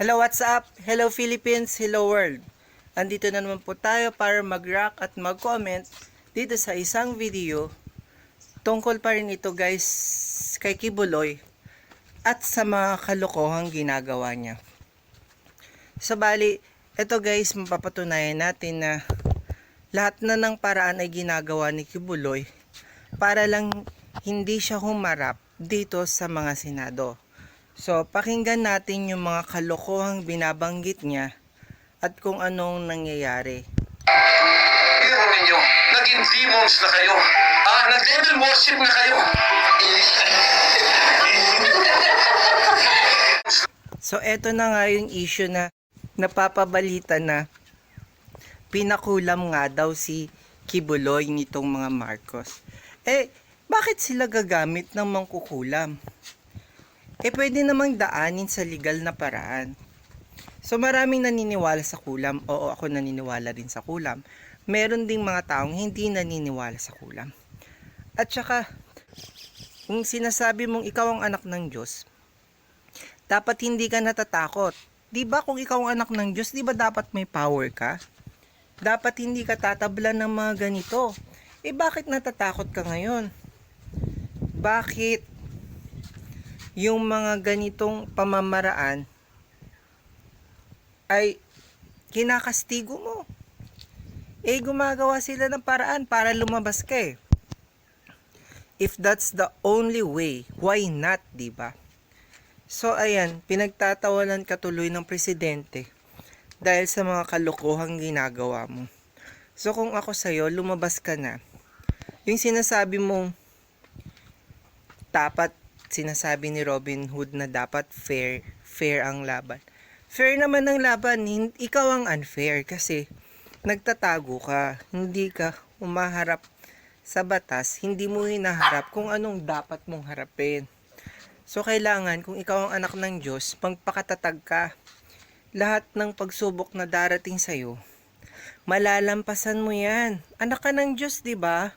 Hello, what's up? Hello Philippines, hello world. Andito na naman po tayo para mag-rock at mag-comment dito sa isang video. Tungkol pa rin ito guys kay Kibuloy at sa mga kalokohang ginagawa niya. Sa bali, ito guys, mapapatunayan natin na lahat na ng paraan ay ginagawa ni Kibuloy para lang hindi siya humarap dito sa mga senado. So, pakinggan natin yung mga kalokohang binabanggit niya at kung anong nangyayari. Biro ninyo, naging demons na kayo. Ah, nag-devil worship na kayo. So, eto na nga yung issue na napapabalita na pinakulam nga daw si Kibuloy nitong mga Marcos. Eh, bakit sila gagamit ng mangkukulam? Eh, pwede namang daanin sa legal na paraan. So, maraming naniniwala sa kulam. Oo, ako naniniwala din sa kulam. Meron ding mga taong hindi naniniwala sa kulam. At saka, kung sinasabi mong ikaw ang anak ng Diyos, dapat hindi ka natatakot. 'Di ba kung ikaw ang anak ng Diyos, 'di ba dapat may power ka? Dapat hindi ka tatablan ng mga ganito. Eh bakit natatakot ka ngayon? Bakit yung mga ganitong pamamaraan ay kinakastigo mo? Eh gumagawa sila ng paraan para lumabas ka eh. If that's the only way, why not, 'di ba? So ayan, pinagtatawanan ka tuloy ng presidente dahil sa mga kalokohang ginagawa mo. So kung ako sa'yo, lumabas ka na. Yung sinasabi mong dapat, sinasabi ni Robin Hood na dapat fair, fair ang laban. Fair naman ang laban, ikaw ang unfair kasi nagtatago ka, hindi ka umaharap sa batas, hindi mo hinaharap kung anong dapat mong harapin. So, kailangan, kung ikaw ang anak ng Diyos, magpakatatag ka. Lahat ng pagsubok na darating sa'yo, malalampasan mo yan. Anak ka ng Diyos, di ba?